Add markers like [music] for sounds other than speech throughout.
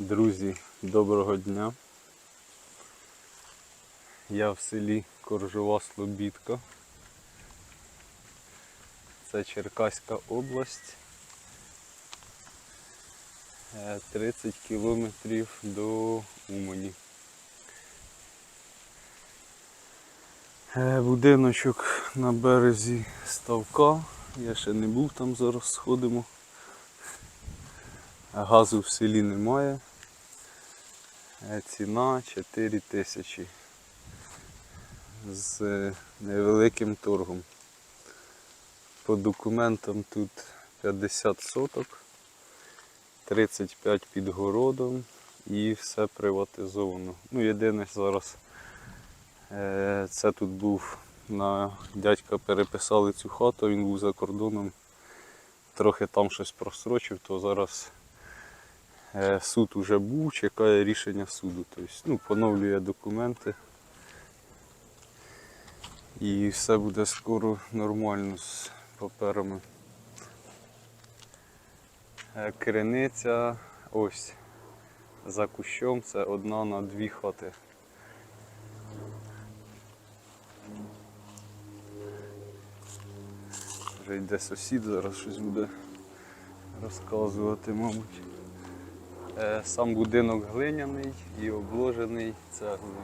Друзі, доброго дня. Я в селі Коржова Слобідка. Це Черкаська область. Е, 30 кілометрів до Умані. Е, Будиночок на березі ставка. Я ще не був там, зараз сходимо. Газу в селі немає. Е, Ціна 4 тисячі з е, невеликим торгом. По документам тут 50 соток, 35 під городом і все приватизовано. Ну, єдине зараз е, це тут був на дядька переписали цю хату, він був за кордоном, трохи там щось просрочив, то зараз Суд уже був, чекає рішення суду. Тобто, ну, поновлює документи. І все буде скоро нормально з паперами. Е, Криниця ось за кущом це одна на дві хати. Вже йде сусід, зараз щось буде розказувати, мабуть. Е, Сам будинок глиняний і обложений цеглою.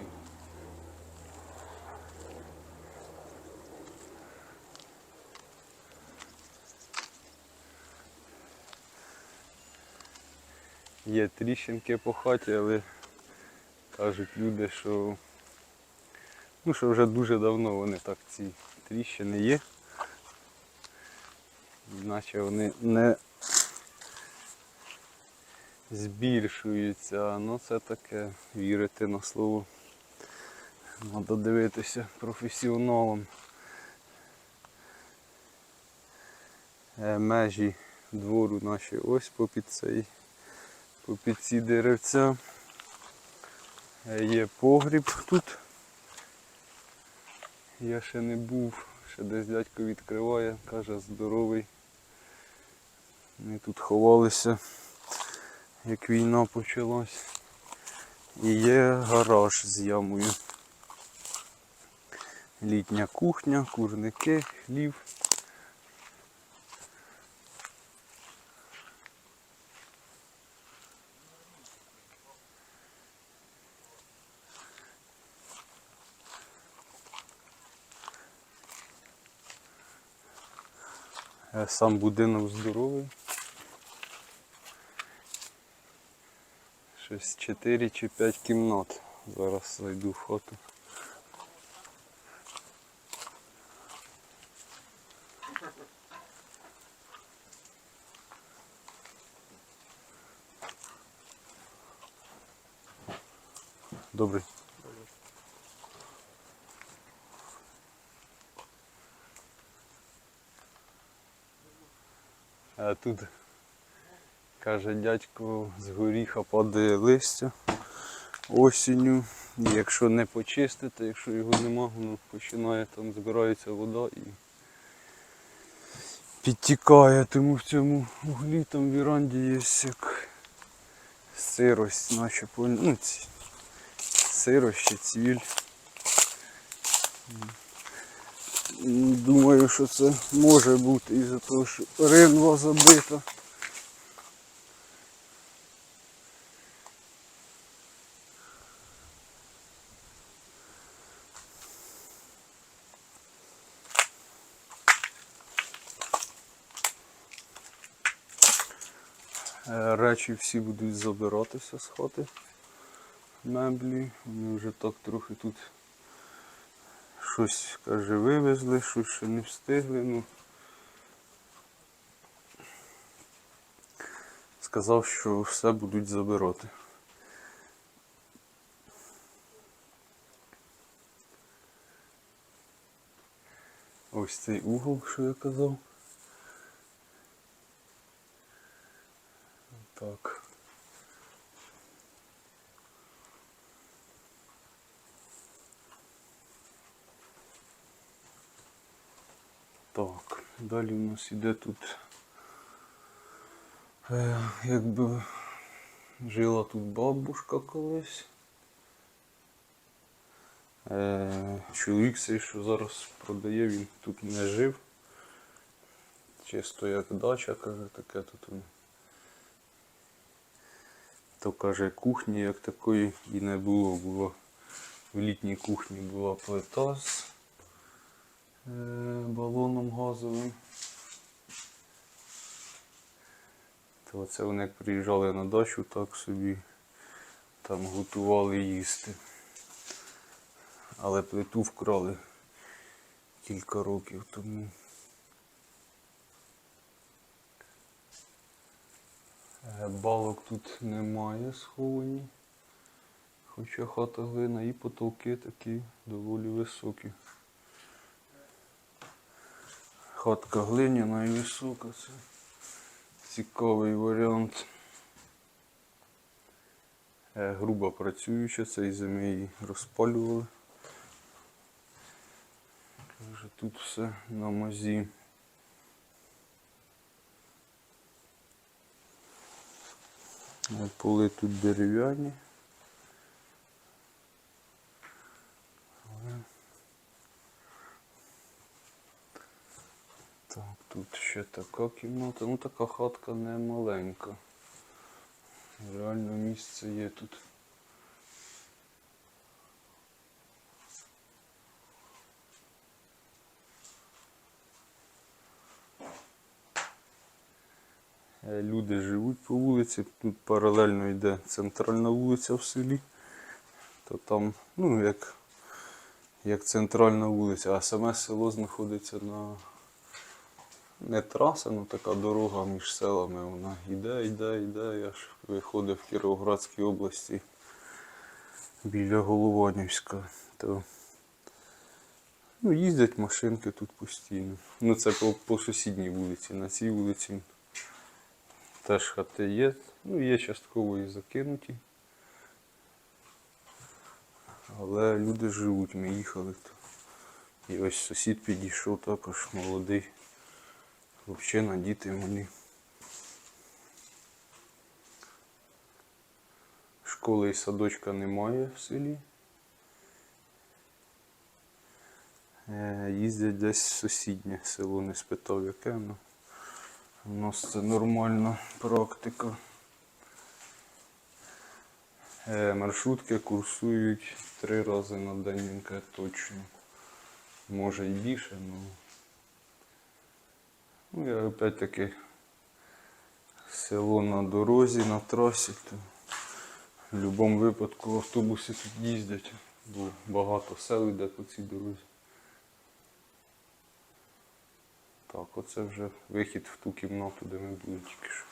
Є тріщинки по хаті, але кажуть люди, що, ну, що вже дуже давно вони так ці тріщини є. Наче вони не збільшуються, ну це таке вірити на слово. Треба дивитися професіоналам. Е, Межі двору наші ось попід цей, попід ці деревця. Е, Є погріб тут. Я ще не був, ще десь дядько відкриває, каже здоровий. Ми тут ховалися як війна почалась. І є гараж з ямою. Літня кухня, курники, хлів. Е, Сам будинок здоровий. Щось 4 чи 5 кімнат. Зараз зайду в. Добрий. А тут Каже, дядько з горіха падає листя осінню. І якщо не почистити, якщо його нема, воно починає там збирається вода і підтікає. Тому в цьому углі там віранді є як сирость, наче ну, ці, чи цвіль. Думаю, що це може бути із-за того, що ринва забита. Е, Речі всі будуть забиратися з хати. Меблі. Вони вже так трохи тут щось, каже, вивезли, щось ще не встигли. Ну. Сказав, що все будуть забирати. Ось цей угол, що я казав. Так. Так, далі у нас іде тут е, якби Жила тут бабушка колись. Е, чоловік цей, що зараз продає, він тут не жив. Чисто як дача, каже, таке тут. То каже, кухні як такої і не було. Було в літній кухні була плита з е, балоном газовим. То це вони як приїжджали на дачу, так собі там готували їсти. Але плиту вкрали кілька років тому. Балок тут немає сховані. Хоча хата глина і потолки такі доволі високі. Хатка глиняна і висока. Це цікавий варіант. Е, Грубо працююча, цей зими її розпалювали. Тут все на мазі. Поли тут дерев'яні. Так, тут ще така кімната. Ну така хатка не маленька. Реально місце є тут. Люди живуть по вулиці, тут паралельно йде центральна вулиця в селі. То там, ну, як, як центральна вулиця, а саме село знаходиться на не траса, ну така дорога між селами. Вона йде, йде, йде, і аж виходить в Кіровоградській області біля Голованівська. То, ну, їздять машинки тут постійно. Ну це по, по сусідній вулиці. На цій вулиці теж хати є. Ну, є частково і закинуті. Але люди живуть, ми їхали. І ось сусід підійшов також молодий. Хлопчина, діти малі. Школи і садочка немає в селі. Е, Їздять десь в сусіднє село, не спитав яке, але у нас це нормальна практика. Е, Маршрутки курсують три рази на день точно. Може і більше, але. Ну, я опять-таки село на дорозі, на трасі, то в будь-якому випадку автобуси тут їздять, бо багато сел йде по цій дорозі. Так, оце вже вихід в ту кімнату, де ми були тільки що.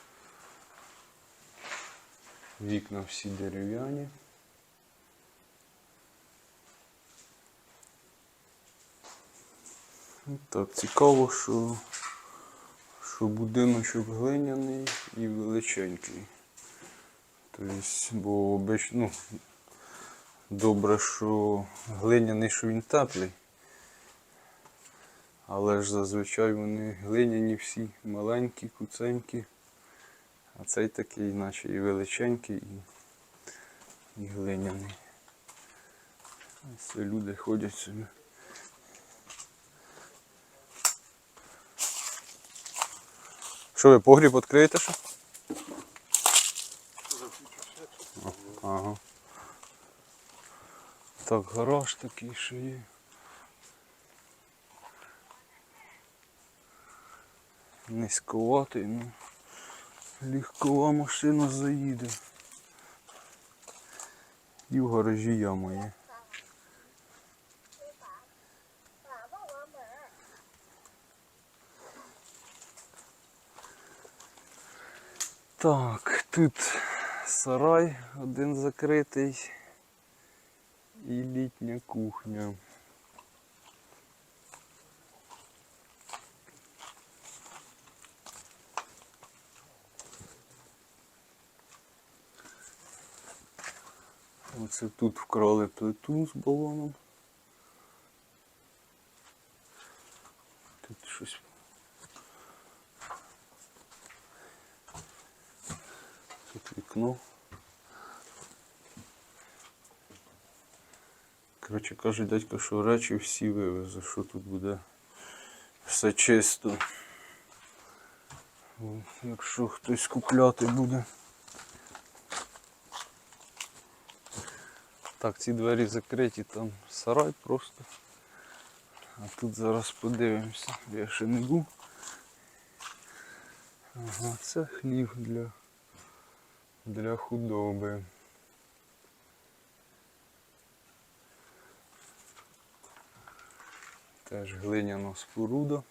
Вікна всі дерев'яні. Так, цікаво, що що будиночок глиняний і величенький. Тобто, бо ну, добре, що глиняний, що він теплий. Але ж зазвичай вони глиняні всі маленькі, куценькі. А цей такий, наче і величенький, і, і глиняний. Ось люди ходять собі. Що ви погріб відкриєте ще? О, Ага. Так, гараж такий ще є. Низьковатий, ну легкова машина заїде. І в гаражі яма є. Так, тут сарай один закритий і літня кухня. Це тут вкрали плиту з балоном. Тут щось. Тут вікно. Коротше, каже дядько, що речі всі вивезе, що тут буде все чисто. Якщо хтось купляти буде. Так, ці двері закриті, там сарай просто. А тут зараз подивимося. Я ще не був. Ага, це хлів для, для худоби. Теж глиняна споруда.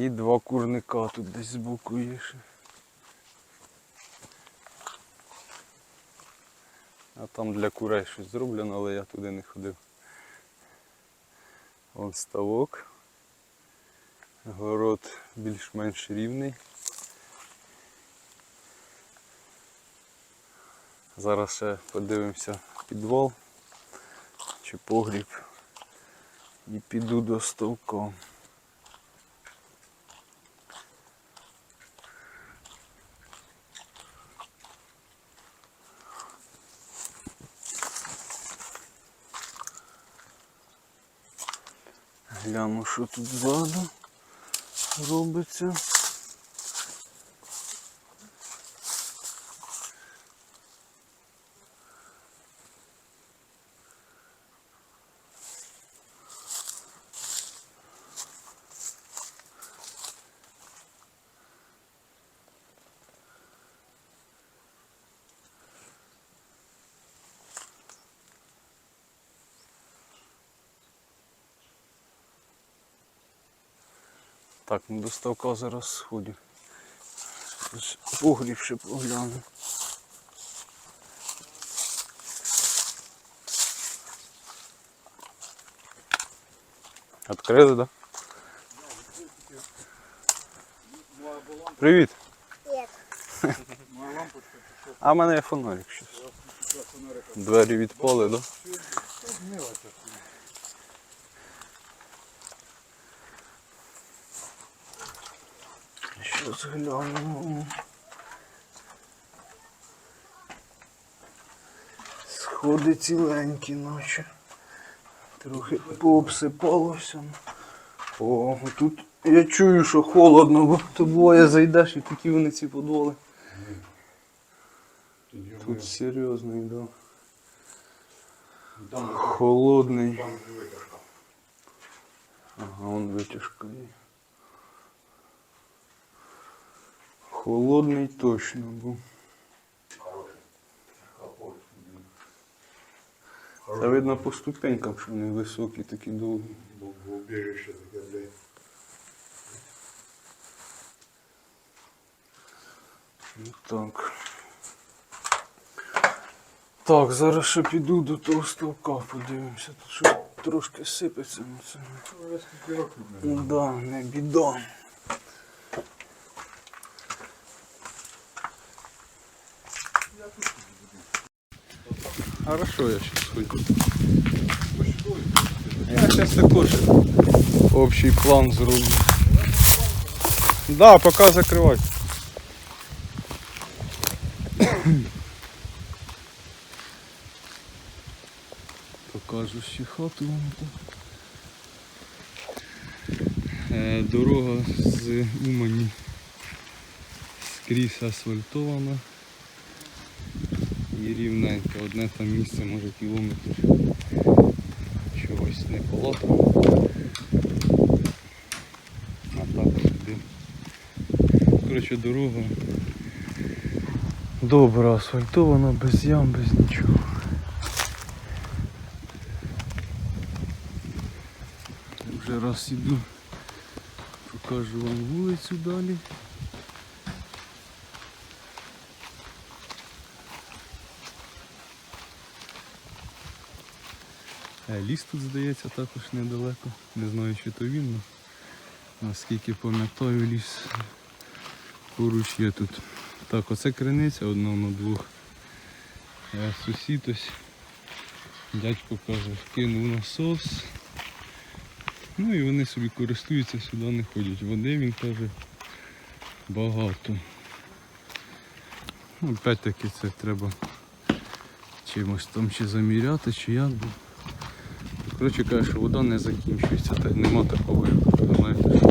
І два курника тут десь збоку є ще. А там для курей щось зроблено, але я туди не ходив. Вон ставок. Город більш-менш рівний. Зараз ще подивимося підвал чи погріб і піду до ставка. Гляну, що тут ззаду робиться. Так, ну до ставка зараз сходю. Погріб ще погляну. Открили, да? Привіт. Нет. [laughs] А в мене є фонарик щось. Двері відпали, да? Гляну. Сходи ціленькі наче. Трохи пообсипалося. О, тут я чую, що холодно, бо то буває зайдеш і такі вони ці подвали. Тут серйозний, да. Холодний. Ага, он витяжка є. Холодний точно був. Це видно по ступенькам, що вони високі, такі довгі. блядь. Ну, Так. Так, зараз ще піду до того ставка, подивимося. Тут щось трошки сипеться. Ну це. Да, не біда. Хорошо, я сейчас сходю. Я сейчас також общий план зроблю. Да, пока закрывай. Покажу ще хату. Е, Дорога з Умані скрізь асфальтована і рівненька. Одне там місце може кілометр чогось не полотано. А так сюди. Коротше, дорога добре асфальтована, без ям, без нічого. Вже раз іду. Покажу вам вулицю далі. Ліс тут здається також недалеко. Не знаю чи то він, наскільки пам'ятаю ліс поруч є тут. Так, оце криниця одна на двох. Е, Сусід ось. Дядько каже, вкинув насос. Ну і вони собі користуються, сюди не ходять. Води він каже багато. Ну, опять-таки це треба чимось там чи заміряти, чи як. Коротше каже, що вода не закінчується, та нема такого, знаєте, що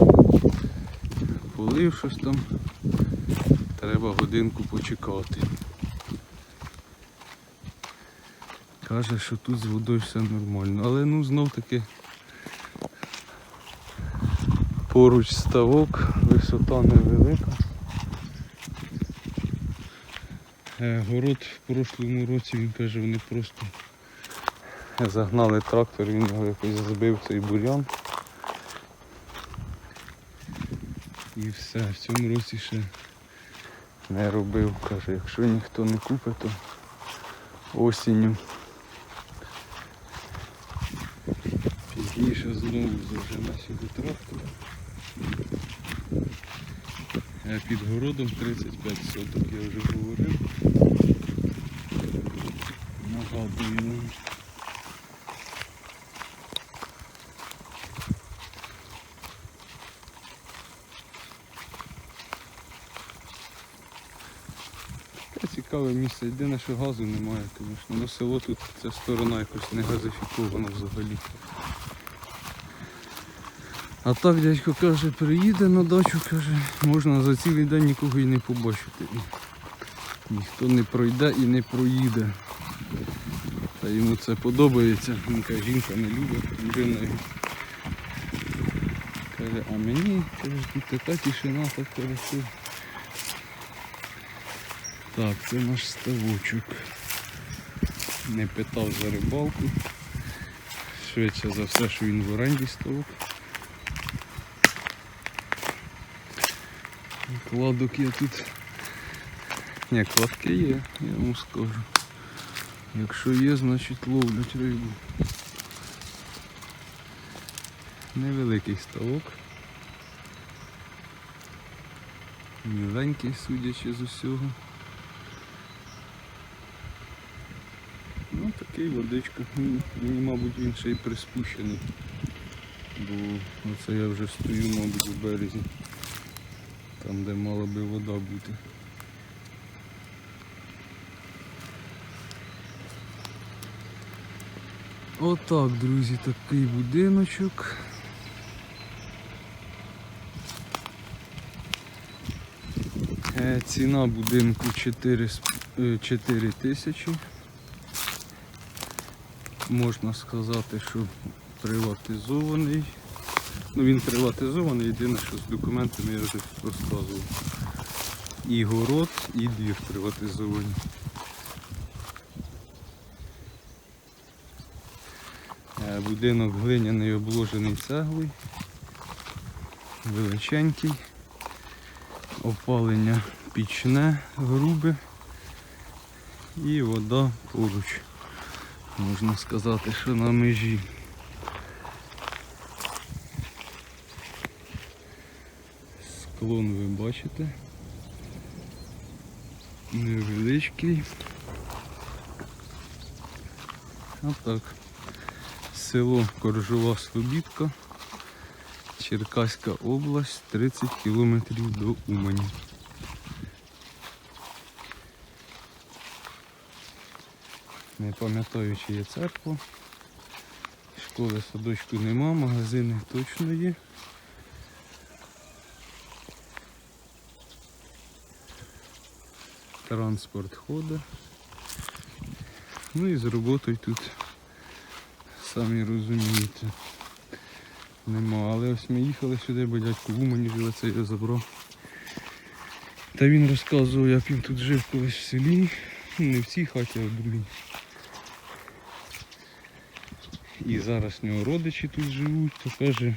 полив щось там, треба годинку почекати. Каже, що тут з водою все нормально. Але ну знов таки поруч ставок, висота невелика. Е, Город в прошлому році він каже, вони просто загнали трактор, він його якось збив цей бурян. І все, в цьому році ще не робив. Каже, якщо ніхто не купить, то осінню. Пізніше знову зажене сюди трактор. Е, Під городом 35 соток, я вже говорив. Нагадую вам. Таке цікаве місце. Єдине, що газу немає, звісно. Ну село тут ця сторона якось не газифікована взагалі. А так дядько каже, приїде на дачу, каже, можна за цілий день нікого і не побачити. Ніхто не пройде і не проїде. Та йому це подобається. Він каже, жінка не любить, дружина його. Каже, а мені каже, тут така тишина, так хорошо. Так, це наш ставочок. Не питав за рибалку. Швидше за все, що він в оренді ставок. Кладок є тут. Ні, кладки є, я вам скажу. Якщо є, значить ловлять рибу. Невеликий ставок. Міленький, судячи з усього. Ну такий водичка. М, Мені, мабуть, він ще й приспущений. Бо оце я вже стою, мабуть, у березі. Там, де мала би вода бути. Отак, друзі, такий будиночок. Е, Ціна будинку 4, е, 4 тисячі. Можна сказати, що приватизований. Ну він приватизований, єдине, що з документами я вже розказував. І город, і двір приватизовані. Е, Будинок глиняний обложений цеглою. Величенький. Опалення пічне, грубе. І вода поруч. Можна сказати, що на межі. Склон ви бачите. Невеличкий. Отак. Село Коржова Слобідка. Черкаська область, 30 кілометрів до Умані. Не пам'ятаю, чи є церква. Школи садочку нема, магазини точно є. Транспорт ходить. Ну і з роботою тут, самі розумієте, нема. Але ось ми їхали сюди, бо дядько в Умані живе, це я забрав. Та він розказував, як він тут жив колись в селі. Ну, Не в цій хаті, а в другій. І зараз в нього родичі тут живуть, то каже,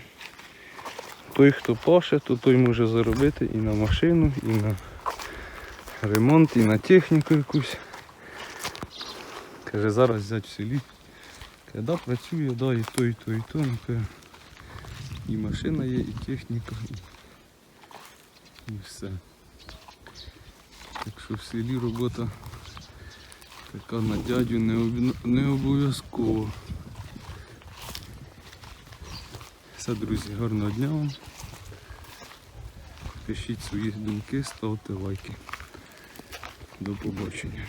той, хто паше, то той може заробити і на машину, і на ремонт, і на техніку якусь. Каже, зараз взяти в селі. Каже, да, працює, да, і то, і то, і то. Ну, каже, і машина є, і техніка, і, і все. Так що в селі робота така на дядю не, обов'язково. Все, друзі, гарного дня вам. Пишіть свої думки, ставте лайки. До побачення.